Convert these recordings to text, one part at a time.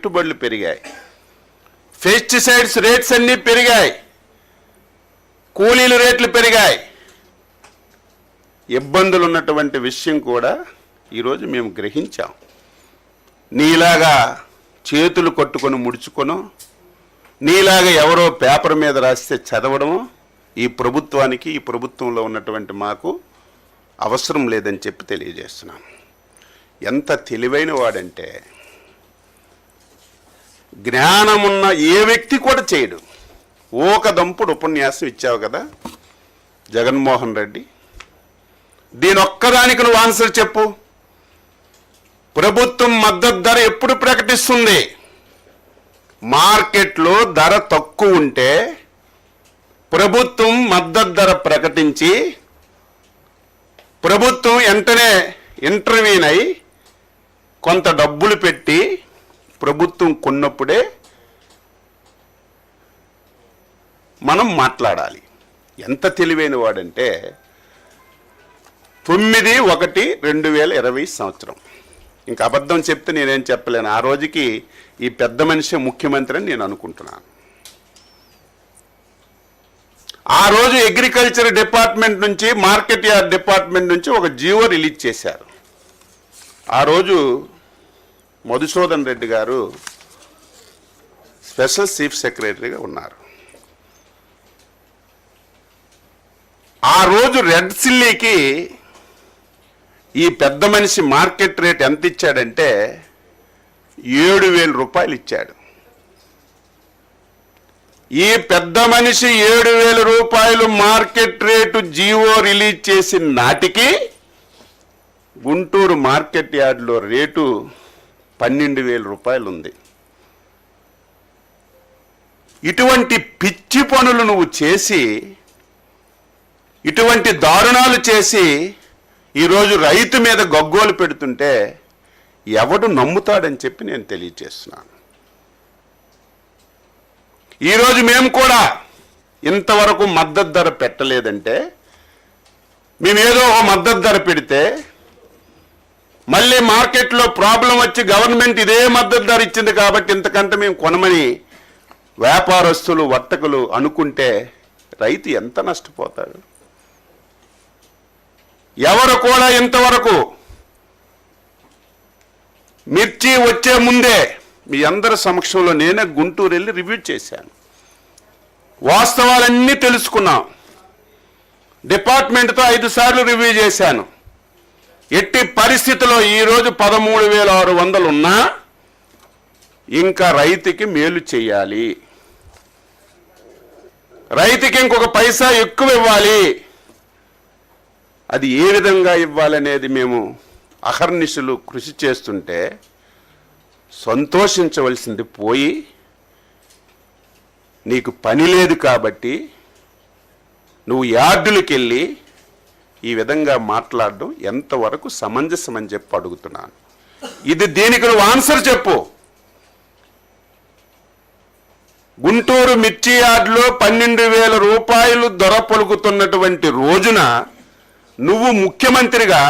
పెట్టుబడులు పెరిగాయి. Pesticides rates అన్నీ పెరిగాయి. కూలీలు రేట్లు పెరిగాయి. ఇబ్బందులు ఉన్నటువంటి విషయం కూడా ఈరోజు మేము గ్రహించాం. నీలాగా చేతులు కొట్టుకొని ముడుచుకొను నీలాగా ఎవరో పేపర్ మీద రాస్తే చదవడము ఈ ప్రభుత్వానికి ఈ ప్రభుత్వంలో ఉన్నటువంటి మాకు అవసరం లేదని చెప్పి తెలియజేస్తున్నాం. ఎంత తెలివైన వాడంటే జ్ఞానమున్న ఏ వ్యక్తి కూడా చేయడు. ఓక దంపుడు ఉపన్యాసం ఇచ్చావు కదా జగన్మోహన్ రెడ్డి. దీని ఒక్కదానికి నువ్వు ఆన్సర్ చెప్పు. ప్రభుత్వం మద్దతు ధర ఎప్పుడు ప్రకటిస్తుంది? మార్కెట్లో ధర తక్కువ ఉంటే ప్రభుత్వం మద్దతు ధర ప్రకటించి ప్రభుత్వం వెంటనే ఇంటర్వ్యూనై కొంత డబ్బులు పెట్టి ప్రభుత్వం కొన్నప్పుడే మనం మాట్లాడాలి. ఎంత తెలివైన వాడంటే తొమ్మిది ఒకటి రెండు వేల ఇరవై సంవత్సరం. ఇంకా అబద్ధం చెప్తే నేనేం చెప్పలేను. ఆ రోజుకి ఈ పెద్ద మనిషి ముఖ్యమంత్రి అని నేను అనుకుంటున్నాను. ఆ రోజు అగ్రికల్చర్ డిపార్ట్మెంట్ నుంచి మార్కెట్ యార్డ్ డిపార్ట్మెంట్ నుంచి ఒక జీవో రిలీజ్ చేశారు. ఆ రోజు మధుసూదన్ రెడ్డి గారు స్పెషల్ చీఫ్ సెక్రటరీగా ఉన్నారు. ఆ రోజు రెడ్ సిల్లీకి ఈ పెద్ద మనిషి మార్కెట్ రేట్ ఎంత ఇచ్చాడంటే ఏడు వేల రూపాయలు ఇచ్చాడు. ఈ పెద్ద మనిషి ఏడు వేల రూపాయలు మార్కెట్ రేటు జీవో రిలీజ్ చేసిన నాటికి గుంటూరు మార్కెట్ యార్డ్లో రేటు పన్నెండు వేల రూపాయలు ఉంది ఇటువంటి పిచ్చి పనులు నువ్వు చేసి ఇటువంటి దారుణాలు చేసి ఈరోజు రైతు మీద గగ్గోలు పెడుతుంటే ఎవడు నమ్ముతాడని చెప్పి నేను తెలియజేస్తున్నాను. ఈరోజు మేము కూడా ఇంతవరకు మద్దతు ధర పెట్టలేదంటే మేము ఏదో ఒక మద్దతు ధర పెడితే మళ్ళీ మార్కెట్లో ప్రాబ్లం వచ్చి గవర్నమెంట్ ఇదే మద్దతు ధర ఇచ్చింది కాబట్టి ఇంతకంటే మేము కొనమని వ్యాపారస్తులు వర్తకులు అనుకుంటే రైతు ఎంత నష్టపోతాడు? ఎవరు కూడా ఇంతవరకు మిర్చి వచ్చే ముందే మీ అందరి సమక్షంలో నేనే గుంటూరు వెళ్ళి రివ్యూ చేశాను. వాస్తవాలన్నీ తెలుసుకున్నాం. డిపార్ట్మెంట్తో ఐదు సార్లు రివ్యూ చేశాను. ఎట్టి పరిస్థితిలో ఈరోజు పదమూడు వేల ఆరు వందలు ఉన్నా ఇంకా రైతుకి మేలు చేయాలి. రైతుకి ఇంకొక పైసా ఎక్కువ ఇవ్వాలి. అది ఏ విధంగా ఇవ్వాలనేది మేము అహర్నిశలు కృషి చేస్తుంటే సంతోషించవలసింది పోయి నీకు పని లేదు కాబట్టి నువ్వు యార్డులకు వెళ్ళి ఈ విధంగా మాట్లాడడం ఎంతవరకు సమంజసం అని చెప్పి అడుగుతున్నాను. ఇది దీనికి నువ్వు ఆన్సర్ చెప్పు. గుంటూరు మిర్చి యార్డులో పన్నెండు వేల రూపాయలు దొర పలుకుతున్నటువంటి రోజున నువ్వు ముఖ్యమంత్రిగా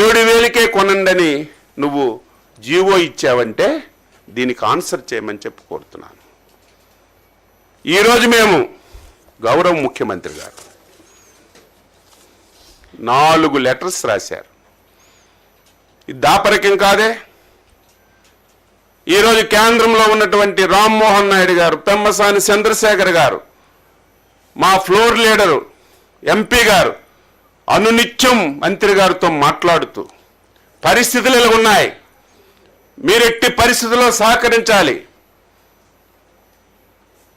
ఏడు వేలకే కొనండని నువ్వు జీవో ఇచ్చావంటే దీనికి ఆన్సర్ చేయమని చెప్పి కోరుతున్నాను. ఈరోజు మేము గౌరవ ముఖ్యమంత్రి గారు నాలుగు లెటర్స్ రాశారు. ఇది దాపరికం కాదే? ఈరోజు కేంద్రంలో ఉన్నటువంటి రామ్మోహన్ నాయుడు గారు పెమ్మసాని చంద్రశేఖర్ గారు మా ఫ్లోర్ లీడరు ఎంపీ గారు అనునిత్యం మంత్రి గారితో మాట్లాడుతూ పరిస్థితులు ఇలా ఉన్నాయి. మీరు ఎట్టి పరిస్థితుల్లో సహకరించాలి?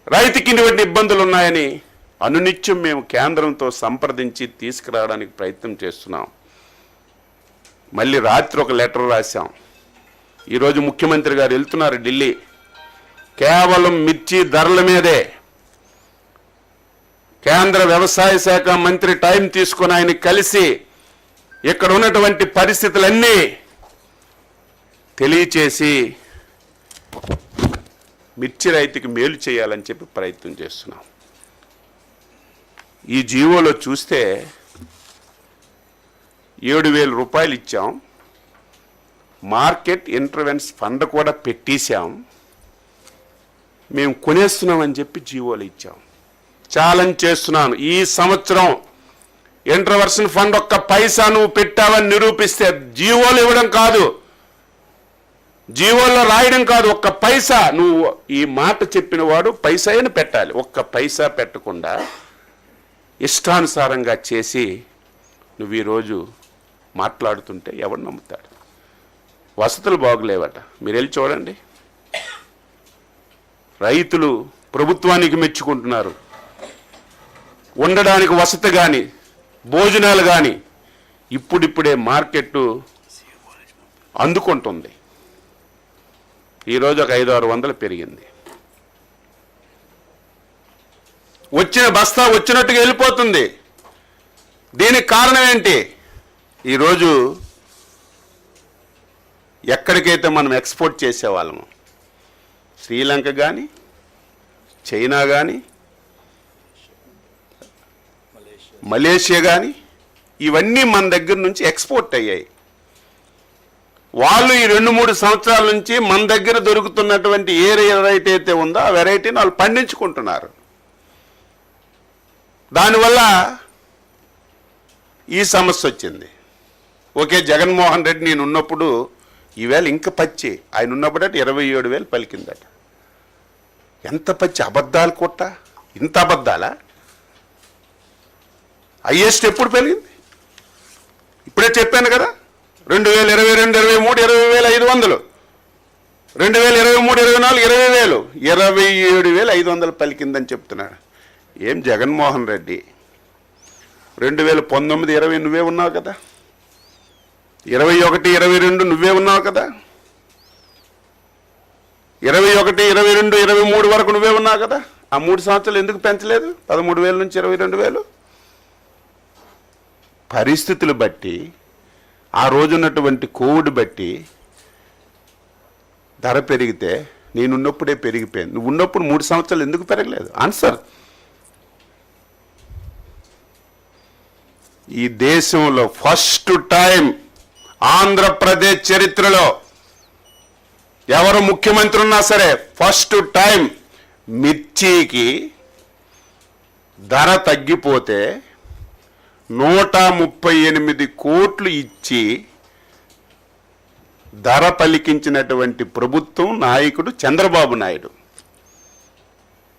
రైతుకి ఇటువంటి ఇబ్బందులు ఉన్నాయని అనునిత్యం మేము కేంద్రంతో సంప్రదించి తీసుకురావడానికి ప్రయత్నం చేస్తున్నాం. మళ్ళీ రాత్రి ఒక లెటర్ రాశాం. ఈరోజు ముఖ్యమంత్రి గారు వెళ్తున్నారు ఢిల్లీ. కేవలం మిర్చి ధరల మీదే. కేంద్ర వ్యవసాయ శాఖ మంత్రి టైం తీసుకుని ఆయన కలిసి ఇక్కడ ఉన్నటువంటి పరిస్థితులన్నీ తెలియచేసి మిర్చి రైతుకి మేలు చేయాలని చెప్పి ప్రయత్నం చేస్తున్నాం. ఈ జీవోలో చూస్తే ఏడు వేల రూపాయలు ఇచ్చాం. మార్కెట్ ఇంటర్వెన్స్ ఫండ్ కూడా పెట్టేశాం. మేము కొనేస్తున్నామని చెప్పి జీవోలు ఇచ్చాం. ఛాలెంజ్ చేస్తున్నాను. ఈ సంవత్సరం ఇంటర్వర్షన్ ఫండ్ ఒక్క పైసా నువ్వు పెట్టావని నిరూపిస్తే జీవోలు ఇవ్వడం కాదు. జీవోల్లో రాయడం కాదు. ఒక్క పైసా నువ్వు ఈ మాట చెప్పిన వాడు పైసా పెట్టాలి. ఒక్క పైసా పెట్టకుండా ఇష్టానుసారంగా చేసి నువ్వు ఈరోజు మాట్లాడుతుంటే ఎవరు నమ్ముతాడు? వసతులు బాగులేవట. మీరు వెళ్ళి చూడండి. రైతులు ప్రభుత్వానికి మెచ్చుకుంటున్నారు. ఉండడానికి వసతి కానీ భోజనాలు కానీ ఇప్పుడిప్పుడే మార్కెట్ అందుకుంటుంది. ఈరోజు ఒక ఐదు ఆరు వందలు పెరిగింది. వచ్చిన బస్తా వచ్చినట్టుగా వెళ్ళిపోతుంది. దీనికి కారణం ఏంటి? ఈరోజు ఎక్కడికైతే మనం ఎక్స్పోర్ట్ చేసేవాళ్ళము శ్రీలంక కానీ చైనా కానీ మలేషియా కానీ ఇవన్నీ మన దగ్గర నుంచి ఎక్స్పోర్ట్ అయ్యాయి. వాళ్ళు ఈ రెండు మూడు సంవత్సరాల నుంచి మన దగ్గర దొరుకుతున్నటువంటి ఏ వెరైటీ అయితే ఉందో ఆ వెరైటీని వాళ్ళు పండించుకుంటున్నారు. దానివల్ల ఈ సమస్య వచ్చింది. ఓకే జగన్మోహన్ రెడ్డి నేను ఉన్నప్పుడు ఈవేళ ఇంకా పచ్చి. ఆయన ఉన్నప్పుడట ఇరవై ఏడు వేలు పలికిందట. ఎంత పచ్చి? అబద్ధాలు కొట్ట ఇంత అబద్ధాలా? హయ్యెస్ట్ ఎప్పుడు పెరిగింది ఇప్పుడే చెప్పాను కదా. రెండు వేల ఇరవై రెండు ఇరవై మూడు ఇరవై వేల ఐదు వందలు. రెండు వేల ఇరవై మూడు ఇరవై నాలుగు ఇరవై వేలు. ఇరవై ఏడు వేల ఐదు వందలు పలికిందని చెప్తున్నాడు. ఏం జగన్మోహన్ రెడ్డి? రెండు వేల పంతొమ్మిది ఇరవై నువ్వే ఉన్నావు కదా. ఇరవై ఒకటి ఇరవై రెండు నువ్వే ఉన్నావు కదా. ఇరవై ఒకటి ఇరవై రెండు ఇరవై మూడు వరకు నువ్వే ఉన్నావు కదా. ఆ మూడు సంవత్సరాలు ఎందుకు పెంచలేదు? పదమూడు వేల నుంచి ఇరవై రెండు వేలు. పరిస్థితులు బట్టి ఆ రోజున్నటువంటి కోవిడ్ బట్టి ధర పెరిగితే నేనున్నప్పుడే పెరిగిపోయింది నువ్వు ఉన్నప్పుడు మూడు సంవత్సరాలు ఎందుకు పెరగలేదు? ఆన్సర్ ఈ దేశంలో ఫస్ట్ టైం ఆంధ్రప్రదేశ్ చరిత్రలో ఎవరు ముఖ్యమంత్రి ఉన్నా సరే ఫస్ట్ టైం మిర్చికి ధర తగ్గిపోతే నూట ముప్పై ఎనిమిది కోట్లు ఇచ్చి ధర పలికించినటువంటి ప్రభుత్వం నాయకుడు చంద్రబాబు నాయుడు.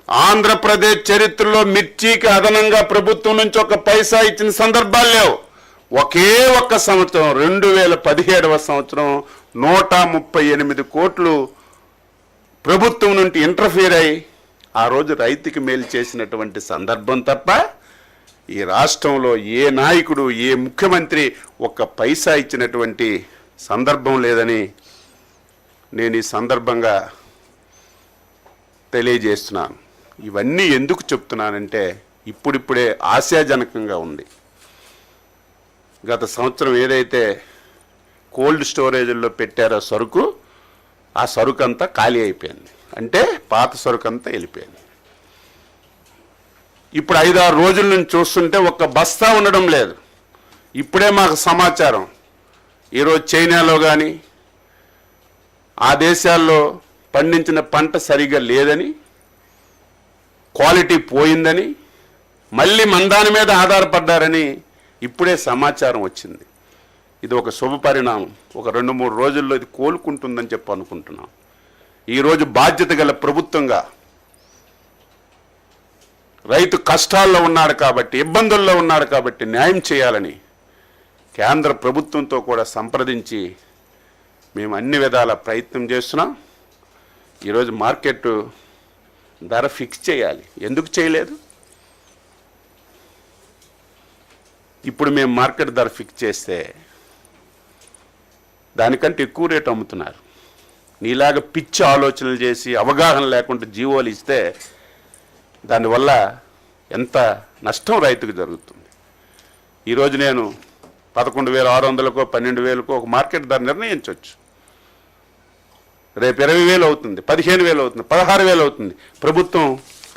ఆంధ్రప్రదేశ్ చరిత్రలో మిర్చికి అదనంగా ప్రభుత్వం నుంచి ఒక పైసా ఇచ్చిన సందర్భాలు లేవు. ఒకే ఒక్క సంవత్సరం రెండు వేల పదిహేడవ సంవత్సరం నూట ముప్పై ఎనిమిది కోట్లు ప్రభుత్వం నుండి ఇంటర్ఫీర్ అయి ఆ రోజు రైతుకి మేలు చేసినటువంటి సందర్భం తప్ప ఈ రాష్ట్రంలో ఏ నాయకుడు ఏ ముఖ్యమంత్రి ఒక్క పైసా ఇచ్చినటువంటి సందర్భం లేదని నేను ఈ సందర్భంగా తెలియజేస్తున్నాను. ఇవన్నీ ఎందుకు చెప్తున్నానంటే ఇప్పుడిప్పుడే ఆశాజనకంగా ఉంది. గత సంవత్సరం ఏదైతే కోల్డ్ స్టోరేజ్లో పెట్టారో సరుకు ఆ సరుకు అంతా ఖాళీ అయిపోయింది. అంటే పాత సరుకు అంతా వెళ్ళిపోయింది. ఇప్పుడు ఐదారు రోజుల నుంచి చూస్తుంటే ఒక్క బస్తా ఉండడం లేదు. ఇప్పుడే మాకు సమాచారం. ఈరోజు చైనాలో కానీ ఆ దేశాల్లో పండించిన పంట సరిగా లేదని క్వాలిటీ పోయిందని మళ్ళీ మందాని మీద ఆధారపడ్డారని ఇప్పుడే సమాచారం వచ్చింది. ఇది ఒక శుభ పరిణామం. ఒక రెండు మూడు రోజుల్లో ఇది కోలుకుంటుందని చెప్పి అనుకుంటున్నాం. ఈరోజు బాధ్యత గల ప్రభుత్వంగా రైతు కష్టాల్లో ఉన్నాడు కాబట్టి ఇబ్బందుల్లో ఉన్నాడు కాబట్టి న్యాయం చేయాలని కేంద్ర ప్రభుత్వంతో కూడా సంప్రదించి మేము అన్ని విధాల ప్రయత్నం చేస్తున్నాం. ఈరోజు మార్కెట్ ధర ఫిక్స్ చేయాలి. ఎందుకు చేయలేదు? ఇప్పుడు మేము మార్కెట్ ధర ఫిక్స్ చేస్తే దానికంటే ఎక్కువ రేటు అమ్ముతున్నారు. నీలాగా పిచ్చి ఆలోచనలు చేసి అవగాహన లేకుండా జీవోలు ఇస్తే దానివల్ల ఎంత నష్టం రైతుకు జరుగుతుంది. ఈరోజు నేను పదకొండు వేల ఆరు వందలకో పన్నెండు వేలకో ఒక మార్కెట్ ధర నిర్ణయించవచ్చు రేపు ఇరవై వేలు అవుతుంది పదిహేను వేలు అవుతుంది పదహారు వేలు అవుతుంది. ప్రభుత్వం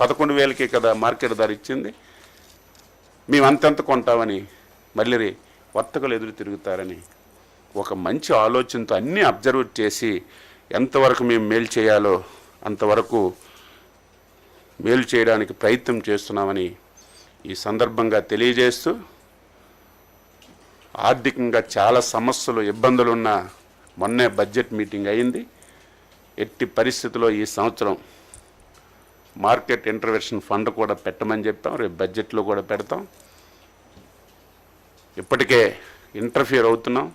పదకొండు వేలకే కదా మార్కెట్ ధర ఇచ్చింది. మేము అంతెంత కొంటామని మళ్ళీ వర్తకులు ఎదురు తిరుగుతారని ఒక మంచి ఆలోచనతో అన్నీ అబ్జర్వ్ చేసి ఎంతవరకు మేము మేలు చేయాలో అంతవరకు మేలు చేయడానికి ప్రయత్నం చేస్తున్నామని ఈ సందర్భంగా తెలియజేస్తూ ఆర్థికంగా చాలా సమస్యలు ఇబ్బందులు ఉన్న మొన్నే బడ్జెట్ మీటింగ్ అయింది. ఎట్టి పరిస్థితుల్లో ఈ సంవత్సరం మార్కెట్ ఇంటర్వెన్షన్ ఫండ్ కూడా పెట్టమని చెప్పాం రేపు బడ్జెట్లో కూడా పెడతాం. ఇప్పటికే ఇంటర్ఫియర్ అవుతున్నాం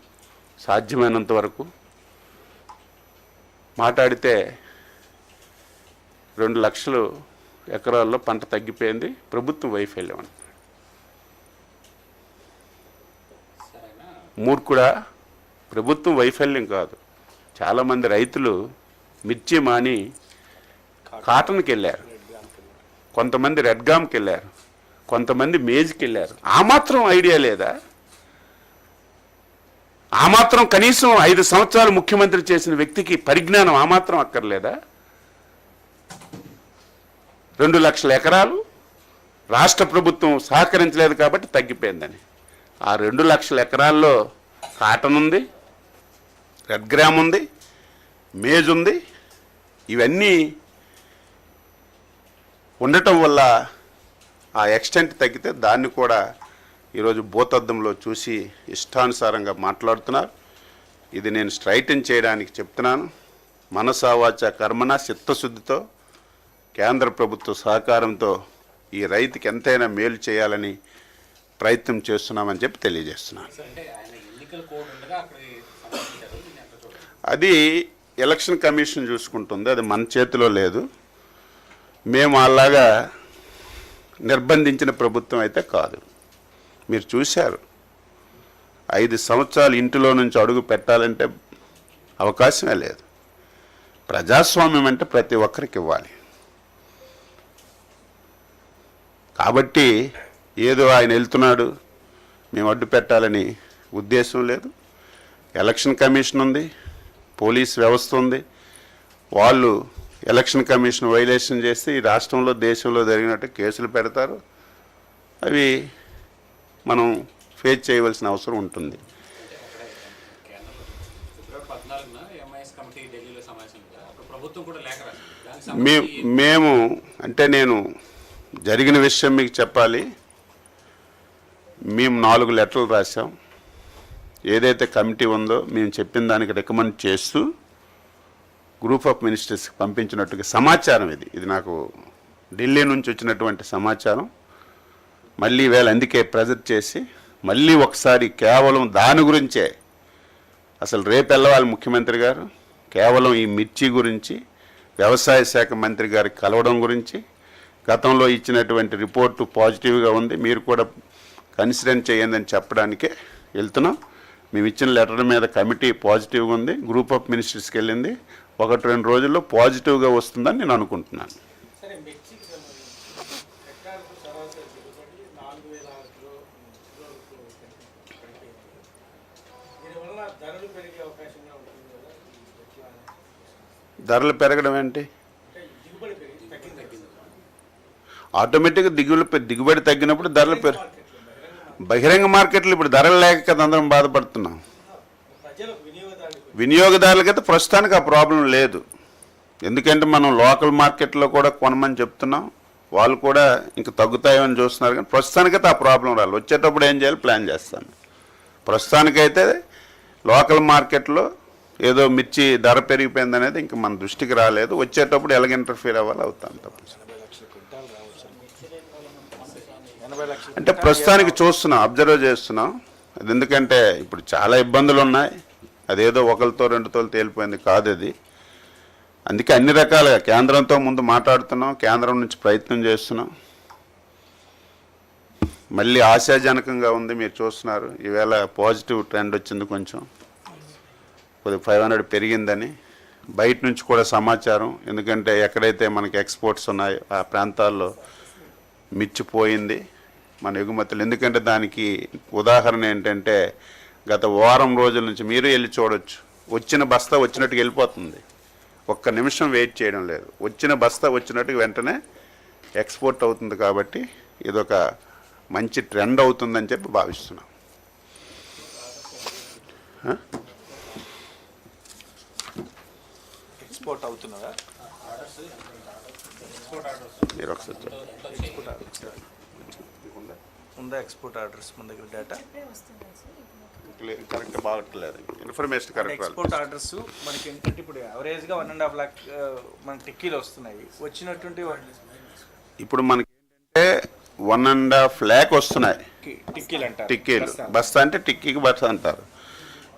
సాధ్యమైనంత వరకు. మాట్లాడితే రెండు లక్షలు ఎకరాల్లో పంట తగ్గిపోయింది ప్రభుత్వం వైఫల్యం అని మూర్ఖుడా ప్రభుత్వం వైఫల్యం కాదు. చాలామంది రైతులు మిర్చి మాని కాటన్కి వెళ్ళారు కొంతమంది రెడ్గామ్కి వెళ్ళారు కొంతమంది మేజ్కి వెళ్ళారు ఆ మాత్రం ఐడియా లేదా? ఆ మాత్రం కనీసం ఐదు సంవత్సరాలు ముఖ్యమంత్రి చేసిన వ్యక్తికి పరిజ్ఞానం ఆ మాత్రం అక్కర్లేదా? రెండు లక్షల ఎకరాలు రాష్ట్ర ప్రభుత్వం సహకరించలేదు కాబట్టి తగ్గిపోయిందని. ఆ రెండు లక్షల ఎకరాల్లో కాటన్ ఉంది రెడ్ గ్రామ్ ఉంది మేజ్ ఉంది ఇవన్నీ ఉండటం వల్ల ఆ ఎక్స్టెంట్ తగ్గితే దాన్ని కూడా ఈరోజు భూతద్దంలో చూసి ఇష్టానుసారంగా మాట్లాడుతున్నారు. ఇది నేను స్ట్రైటన్ చేయడానికి చెప్తున్నాను. మనసావాచ కర్మన చిత్తశుద్ధితో కేంద్ర ప్రభుత్వ సహకారంతో ఈ రైతుకి ఎంతైనా మేలు చేయాలని ప్రయత్నం చేస్తున్నామని చెప్పి తెలియజేస్తున్నాను. అది ఎలక్షన్ కమిషన్ చూసుకుంటుంది అది మన చేతిలో లేదు. మేము అలాగా నిర్బంధించిన ప్రభుత్వం అయితే కాదు. మీరు చూశారు. ఐదు సంవత్సరాలు ఇంటిలో నుంచి అడుగు పెట్టాలంటే అవకాశమే లేదు. ప్రజాస్వామ్యం అంటే ప్రతి ఒక్కరికి ఇవ్వాలి. కాబట్టి ఏదో ఆయన వెళ్తున్నాడు మేము అడ్డు పెట్టాలని ఉద్దేశం లేదు. ఎలక్షన్ కమిషన్ ఉంది. పోలీస్ వ్యవస్థ ఉంది. వాళ్ళు ఎలక్షన్ కమిషన్ వైలేషన్ చేస్తే ఈ రాష్ట్రంలో దేశంలో జరిగినట్టు కేసులు పెడతారు. అవి మనం ఫేస్ చేయవలసిన అవసరం ఉంటుంది. మే మేము అంటే నేను జరిగిన విషయం మీకు చెప్పాలి. మేము నాలుగు లెటర్లు రాసాం ఏదైతే కమిటీ ఉందో మేము చెప్పిన దానికి రికమెండ్ చేస్తూ గ్రూప్ ఆఫ్ మినిస్టర్స్కి పంపించినట్టుగా సమాచారం ఇది. ఇది నాకు ఢిల్లీ నుంచి వచ్చినటువంటి సమాచారం. మళ్ళీ వేళ అందుకే ప్రెజెంట్ చేసి మళ్ళీ ఒకసారి కేవలం దాని గురించే. అసలు రేపు వెళ్ళవాలి ముఖ్యమంత్రి గారు. కేవలం ఈ మిర్చి గురించి వ్యవసాయ శాఖ మంత్రి గారి కలవడం గురించి గతంలో ఇచ్చినటువంటి రిపోర్టు పాజిటివ్గా ఉంది. మీరు కూడా కన్సిడర్ చేయండి అని చెప్పడానికే వెళ్తున్నాం. మేము ఇచ్చిన లెటర్ మీద కమిటీ పాజిటివ్గా ఉంది గ్రూప్ ఆఫ్ మినిస్టర్స్కి వెళ్ళింది. ఒకటి రెండు రోజుల్లో పాజిటివ్గా వస్తుందని నేను అనుకుంటున్నాను. ధరలు పెరిగే పెరగడం ఏంటి? పెరిగి ఆటోమేటిక్గా దిగుబడి దిగుబడి తగ్గినప్పుడు ధరలు పెరు మార్కెట్లో బహిరంగ మార్కెట్లు ఇప్పుడు ధరలు లేక కదా అందరం బాధపడుతున్నాం. వినియోగదారులకైతే ప్రస్తుతానికి ఆ ప్రాబ్లం లేదు. ఎందుకంటే మనం లోకల్ మార్కెట్లో కూడా కొనమని చెప్తున్నాం. వాళ్ళు కూడా ఇంక తగ్గుతాయని చూస్తున్నారు కానీ ప్రస్తుతానికైతే ఆ ప్రాబ్లం రాలి వచ్చేటప్పుడు ఏం చేయాలి? ప్లాన్ చేస్తాను. ప్రస్తుతానికైతే లోకల్ మార్కెట్లో ఏదో మిర్చి ధర పెరిగిపోయింది అనేది ఇంక మన దృష్టికి రాలేదు. వచ్చేటప్పుడు ఎలాగ ఇంటర్ఫీర్ అవ్వాలి? అవుతాను తప్ప అంటే ప్రస్తుతానికి చూస్తున్నాం అబ్జర్వ్ చేస్తున్నాం. అది ఎందుకంటే ఇప్పుడు చాలా ఇబ్బందులు ఉన్నాయి. అదేదో ఒకరితో రెండుతో తేలిపోయింది కాదు అది అందుకే అన్ని రకాలుగా కేంద్రంతో ముందు మాట్లాడుతున్నాం కేంద్రం నుంచి ప్రయత్నం చేస్తున్నాం. మళ్ళీ ఆశాజనకంగా ఉంది మీరు చూస్తున్నారు. ఈవేళ పాజిటివ్ ట్రెండ్ వచ్చింది కొంచెం. కొద్దిగా ఫైవ్ హండ్రెడ్ పెరిగిందని. బయట నుంచి కూడా సమాచారం ఎందుకంటే ఎక్కడైతే మనకి ఎక్స్పోర్ట్స్ ఉన్నాయో ఆ ప్రాంతాల్లో మిర్చిపోయింది మన ఎగుమతులు. ఎందుకంటే దానికి ఉదాహరణ ఏంటంటే గత వారం రోజుల నుంచి మీరు వెళ్ళి చూడొచ్చు. వచ్చిన బస్తా వచ్చినట్టుగా వెళ్ళిపోతుంది. ఒక్క నిమిషం వెయిట్ చేయడం లేదు. వచ్చిన బస్తా వచ్చినట్టుగా వెంటనే ఎక్స్పోర్ట్ అవుతుంది కాబట్టి ఇదొక మంచి ట్రెండ్ అవుతుందని చెప్పి భావిస్తున్నాం. ఎక్స్పోర్ట్ అవుతున్నదా మీరు ఒకసారి ఉందా ఎక్స్పోర్ట్ ఆర్డర్స్ మన దగ్గర డేటా క్లియర్ కరెక్ట్ బాగట్లేదు ఇన్ఫర్మేషన్ కరెక్ట్ ఎక్స్పోర్ట్ ఆర్డర్స్ మనకి ఏంటంటే ఇప్పుడు యావరేజ్గా వన్ అండ్ హాఫ్ లాక్ మన టిక్కీలు వస్తున్నాయి. వచ్చినటువంటి ఇప్పుడు మనకి ఏంటంటే వన్ అండ్ హాఫ్ ల్యాక్ వస్తున్నాయి. టిక్కీ- టిక్కీలు అంటారు. టిక్కీలు బస్తా. బస్ అంటే టిక్కీకి బస్ అంటారు.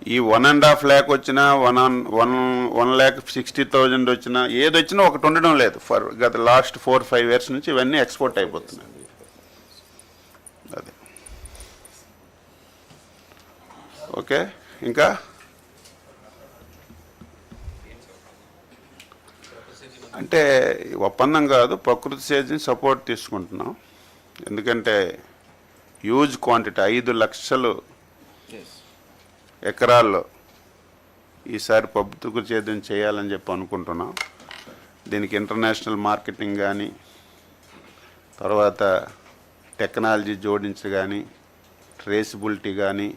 ఈ వన్ అండ్ హాఫ్ ల్యాక్ వచ్చినా one one one lakh sixty thousand వచ్చినా ఏది వచ్చినా ఒకటి ఉండడం లేదు. ఫర్ గత లాస్ట్ ఫోర్ ఫైవ్ ఇయర్స్ నుంచి ఇవన్నీ ఎక్స్పోర్ట్ అయిపోతున్నాయి. ఓకే ఇంకా? అంటే ఒప్పందం కాదు ప్రకృతి సేద్యం సపోర్ట్ తీసుకుంటున్నాం. ఎందుకంటే హ్యూజ్ క్వాంటిటీ ఐదు లక్షలు ఎకరాల్లో ఈసారి ప్రభుత్వ సేద్యం చేయాలని చెప్పి అనుకుంటున్నాం. దీనికి ఇంటర్నేషనల్ మార్కెటింగ్ కానీ తర్వాత టెక్నాలజీ జోడించి కానీ ట్రేసిబిలిటీ కానీ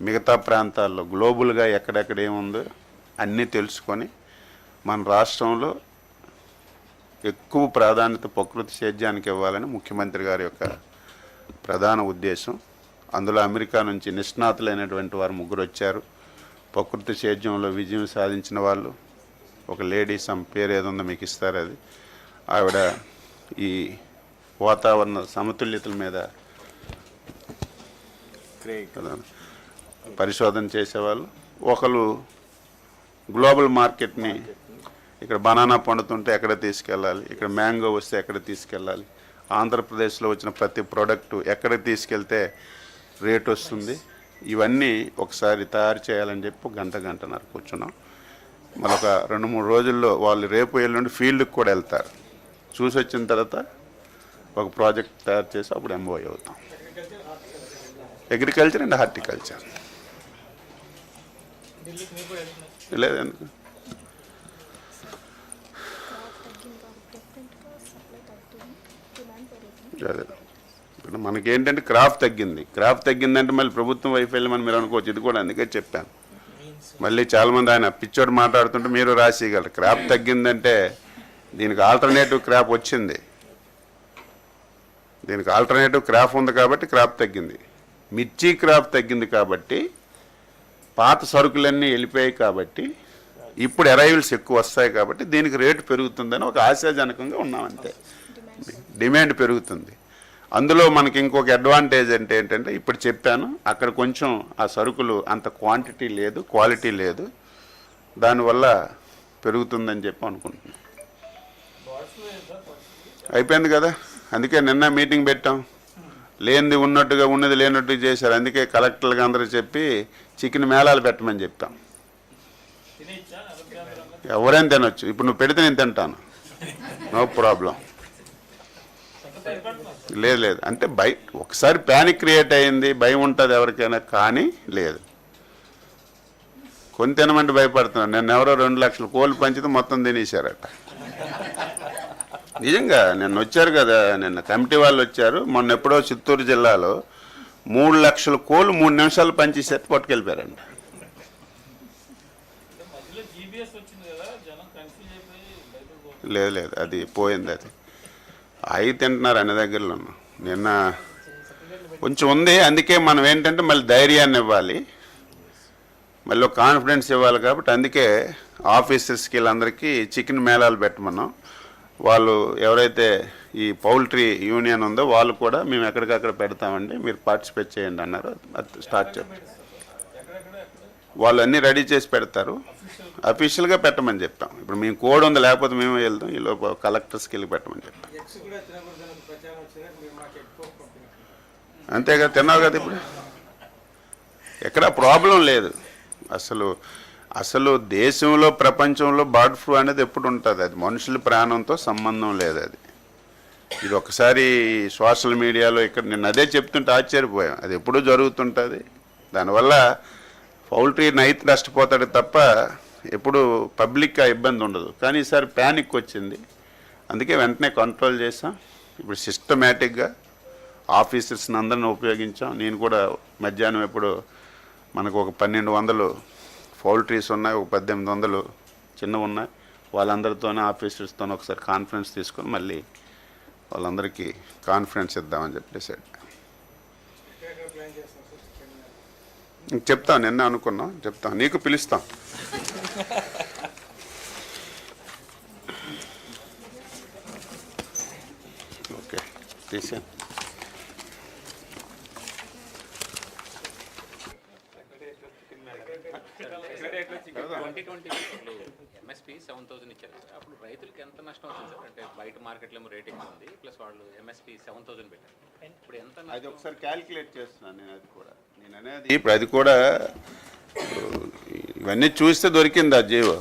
మిగతా ప్రాంతాల్లో గ్లోబల్గా ఎక్కడెక్కడ ఏముందో అన్నీ తెలుసుకొని మన రాష్ట్రంలో ఎక్కువ ప్రాధాన్యత ప్రకృతి సేద్యానికి ఇవ్వాలని ముఖ్యమంత్రి గారి యొక్క ప్రధాన ఉద్దేశం. అందులో అమెరికా నుంచి నిష్ణాతులైనటువంటి వారు ముగ్గురు వచ్చారు. ప్రకృతి సేద్యంలో విజయం సాధించిన వాళ్ళు. ఒక లేడీ సమ్ పేరు ఏదో మీకు ఇస్తారు అది. ఆవిడ ఈ వాతావరణ సమతుల్యతల మీద పరిశోధన చేసేవాళ్ళు. ఒకరు గ్లోబల్ మార్కెట్ని ఇక్కడ బనానా పండుతుంటే ఎక్కడ తీసుకెళ్ళాలి ఇక్కడ మ్యాంగో వస్తే ఎక్కడ తీసుకెళ్ళాలి ఆంధ్రప్రదేశ్లో వచ్చిన ప్రతి ప్రోడక్ట్ ఎక్కడ తీసుకెళ్తే రేట్ వస్తుంది ఇవన్నీ ఒకసారి తయారు చేయాలని చెప్పి గంట గంటన్నర కూర్చున్నాం. మరొక రెండు మూడు రోజుల్లో వాళ్ళు రేపు ఎల్లుండి ఫీల్డ్కి కూడా వెళ్తారు. చూసి వచ్చిన తర్వాత ఒక ప్రాజెక్ట్ తయారు చేసి అప్పుడు ఎంబోయ్ అవుతాం. Agriculture and horticulture. లేదు ఎందుకు? అదే. ఇప్పుడు మనకేంటంటే క్రాప్ తగ్గింది. క్రాప్ తగ్గిందంటే మళ్ళీ ప్రభుత్వం వైఫల్యం అని మీరు అనుకోవచ్చు. ఇది కూడా అందుకే చెప్పాను. మళ్ళీ చాలామంది ఆయన పిచ్చోడు మాట్లాడుతుంటే మీరు రాసేయగలరు. క్రాప్ తగ్గిందంటే దీనికి ఆల్టర్నేటివ్ క్రాప్ వచ్చింది. దీనికి ఆల్టర్నేటివ్ క్రాప్ ఉంది కాబట్టి క్రాప్ తగ్గింది. మిర్చి క్రాప్ తగ్గింది కాబట్టి పాత సరుకులన్నీ వెళ్ళిపోయాయి కాబట్టి ఇప్పుడు అరైవల్స్ ఎక్కువ వస్తాయి కాబట్టి దీనికి రేటు పెరుగుతుందని ఒక ఆశాజనకంగా ఉన్నాం అంతే. డిమాండ్ పెరుగుతుంది. అందులో మనకి ఇంకొక అడ్వాంటేజ్ అంటే ఏంటంటే ఇప్పుడు చెప్పాను అక్కడ కొంచెం ఆ సరుకులు అంత క్వాంటిటీ లేదు క్వాలిటీ లేదు. దానివల్ల పెరుగుతుందని చెప్పి అనుకుంటున్నాను అయిపోయింది కదా? అందుకే నిన్న మీటింగ్ పెట్టాం. లేనిది ఉన్నట్టుగా ఉన్నది లేనట్టుగా చేశారు. అందుకే కలెక్టర్లకు అందరూ చెప్పి చికెన్ మేళాలు పెట్టమని చెప్తాం. ఎవరైనా తినొచ్చు? ఇప్పుడు నువ్వు పెడితే నేను తింటాను. No problem. లేదు లేదు. అంటే భయ ఒకసారి ప్యానిక్ క్రియేట్ అయింది భయం ఉంటుంది ఎవరికైనా కానీ లేదు. కొని తినమంటే భయపడుతున్నాను నేను ఎవరో రెండు లక్షలు కోళ్ళు పంచితే మొత్తం తినేశారట. నిజంగా నిన్న వచ్చారు కదా నిన్న కమిటీ వాళ్ళు వచ్చారు. మొన్న ఎప్పుడో చిత్తూరు జిల్లాలో మూడు లక్షల కోళ్ళు మూడు నిమిషాలు పనిచేసేది పట్టుకెళ్ళిపోయారంట. లేదు లేదు అది పోయింది అది. అవి తింటున్నారు అన్ని దగ్గరలో నిన్న కొంచెం ఉంది అందుకే మనం ఏంటంటే మళ్ళీ ధైర్యాన్ని ఇవ్వాలి. మళ్ళీ కాన్ఫిడెన్స్ ఇవ్వాలి కాబట్టి అందుకే ఆఫీసర్స్కి వీళ్ళందరికీ చికెన్ మేళాలు పెట్టమన్నాం. వాళ్ళు ఎవరైతే ఈ పౌల్ట్రీ యూనియన్ ఉందో వాళ్ళు కూడా మేము ఎక్కడికక్కడ పెడతామండి మీరు పార్టిసిపేట్ చేయండి అన్నారు. అది స్టార్ట్ చేస్తాం వాళ్ళు అన్నీ రెడీ చేసి పెడతారు. అఫీషియల్గా పెట్టమని చెప్పాం ఇప్పుడు మేము కోడ్ ఉంది లేకపోతే మేమే వెళ్తాం ఈ లోపు కలెక్టర్స్కి వెళ్ళి పెట్టమని చెప్పాం అంతేగా తిన్నావు కదా ఇప్పుడు? ఎక్కడ ప్రాబ్లం లేదు. అసలు అసలు దేశంలో ప్రపంచంలో బర్డ్ ఫ్లూ అనేది ఎప్పుడు ఉంటుంది? అది మనుషుల ప్రాణంతో సంబంధం లేదు అది. ఇది ఒకసారి సోషల్ మీడియాలో ఇక్కడ నేను అదే చెప్తుంటే ఆశ్చర్యపోయాం. అది ఎప్పుడూ జరుగుతుంటుంది. దానివల్ల పౌల్ట్రీ నైట్ నష్టపోతాడు తప్ప ఎప్పుడు పబ్లిక్ ఇబ్బంది ఉండదు. కానీ ఈసారి ప్యానిక్ వచ్చింది. అందుకే వెంటనే కంట్రోల్ చేసాం ఇప్పుడు సిస్టమేటిక్గా ఆఫీసర్స్ని అందరిని ఉపయోగించాం. నేను కూడా మధ్యాహ్నం ఎప్పుడు మనకు ఒక పన్నెండు వందలు పౌల్ట్రీస్ ఉన్నాయి ఒక పద్దెనిమిది వందలు చిన్నవి ఉన్నాయి. వాళ్ళందరితోనే ఆఫీసర్స్తో ఒకసారి కాన్ఫరెన్స్ తీసుకొని మళ్ళీ వాళ్ళందరికీ కాన్ఫరెన్స్ ఇద్దామని చెప్పేసి. చెప్తాను సార్ నిన్న అనుకున్నాం చెప్తాం నీకు పిలుస్తాం. ఓకే తీసాను twenty twenty MSP seven thousand ఇచ్చారు సార్. అప్పుడు రైతులకి ఎంత నష్టం అవుతుంది సార్? అంటే బయట మార్కెట్లో ఏమో రేట్ ఎక్కువ ఉంది ప్లస్ వాళ్ళు ఎంఎస్పి సెవెన్ థౌసండ్ పెట్టారు. ఇప్పుడు ఎంత అది ఒకసారి క్యాల్కులేట్ చేస్తున్నాను నేను అది కూడా. నేను అనేది ఇప్పుడు అది కూడా ఇవన్నీ చూస్తే దొరికింది ఆ జీవో.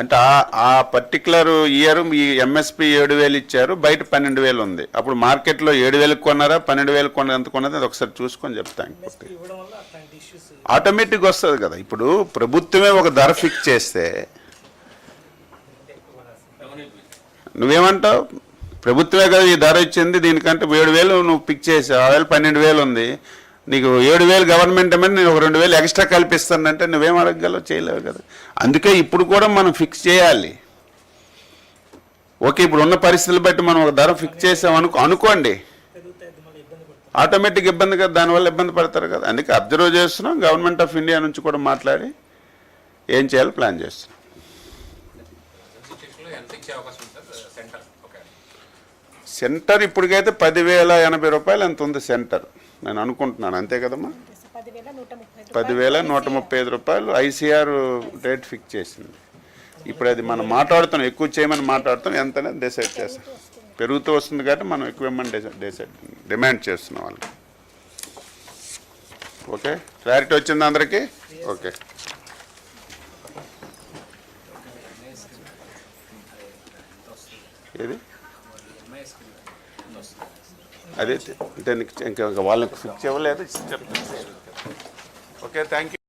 అంటే ఆ- పర్టికులర్ ఇయర్ ఈ ఎంఎస్పి ఏడు వేలు ఇచ్చారు బయట పన్నెండు వేలు ఉంది. అప్పుడు మార్కెట్లో ఏడు వేలకు కొన్నారా పన్నెండు వేలకు కొన్నది ఎంత కొన్నది అది ఒకసారి చూసుకొని చెప్తాను ఎంఎస్పీ ఇవ్వడం వల్ల అట్లాంటి ఇష్యూస్ ఆటోమేటిక్ వస్తుంది కదా. ఇప్పుడు ప్రభుత్వమే ఒక ధర ఫిక్స్ చేస్తే నువ్వేమంటావు? ప్రభుత్వమే కదా ఈ ధర ఇచ్చింది దీనికంటే ఏడు వేలు నువ్వు పిక్ చేసావు ఆ వేలు పన్నెండు వేలు ఉంది. నీకు ఏడు వేలు గవర్నమెంట్ మీద నేను ఒక రెండు వేలు ఎక్స్ట్రా కల్పిస్తానంటే నువ్వేం అడగగలవు? చేయలేవు కదా. అందుకే ఇప్పుడు కూడా మనం ఫిక్స్ చేయాలి. ఓకే ఇప్పుడు ఉన్న పరిస్థితులు బట్టి మనం ఒక ధర ఫిక్స్ చేసాం అనుకో అనుకోండి. ఆటోమేటిక్ ఇబ్బంది కదా దానివల్ల ఇబ్బంది పడతారు కదా. అందుకే అబ్జర్వ్ చేస్తున్నాం గవర్నమెంట్ ఆఫ్ ఇండియా నుంచి కూడా మాట్లాడి ఏం చేయాలో ప్లాన్ చేస్తున్నాం. సెంటర్ సెంటర్ ఇప్పటికైతే పదివేల ఎనభై రూపాయలు ఎంత ఉంది సెంటర్ నేను అనుకుంటున్నాను. అంతే కదమ్మా? పదివేల నూట ముప్పై ఐదు రూపాయలు ఐసీఆర్ రేట్ ఫిక్స్ చేసింది. ఇప్పుడు అది మనం మాట్లాడుతున్నాం ఎక్కువ చేయమని మాట్లాడుతాం ఎంతనే డిసైడ్ చేస్తాం. పెరుగుతూ వస్తుంది కాబట్టి మనం ఎక్కువ ఇవ్వమని డిసైడ్ డిసైడ్ డిమాండ్ చేస్తున్నాం వాళ్ళకి. ఓకే? క్లారిటీ వచ్చింది అందరికీ? ఓకే. ఏది? అదే అంటే ఇంకా వాళ్ళకి ఫిక్స్ ఇవ్వలేదు. చెప్తాను ఓకే థ్యాంక్ యూ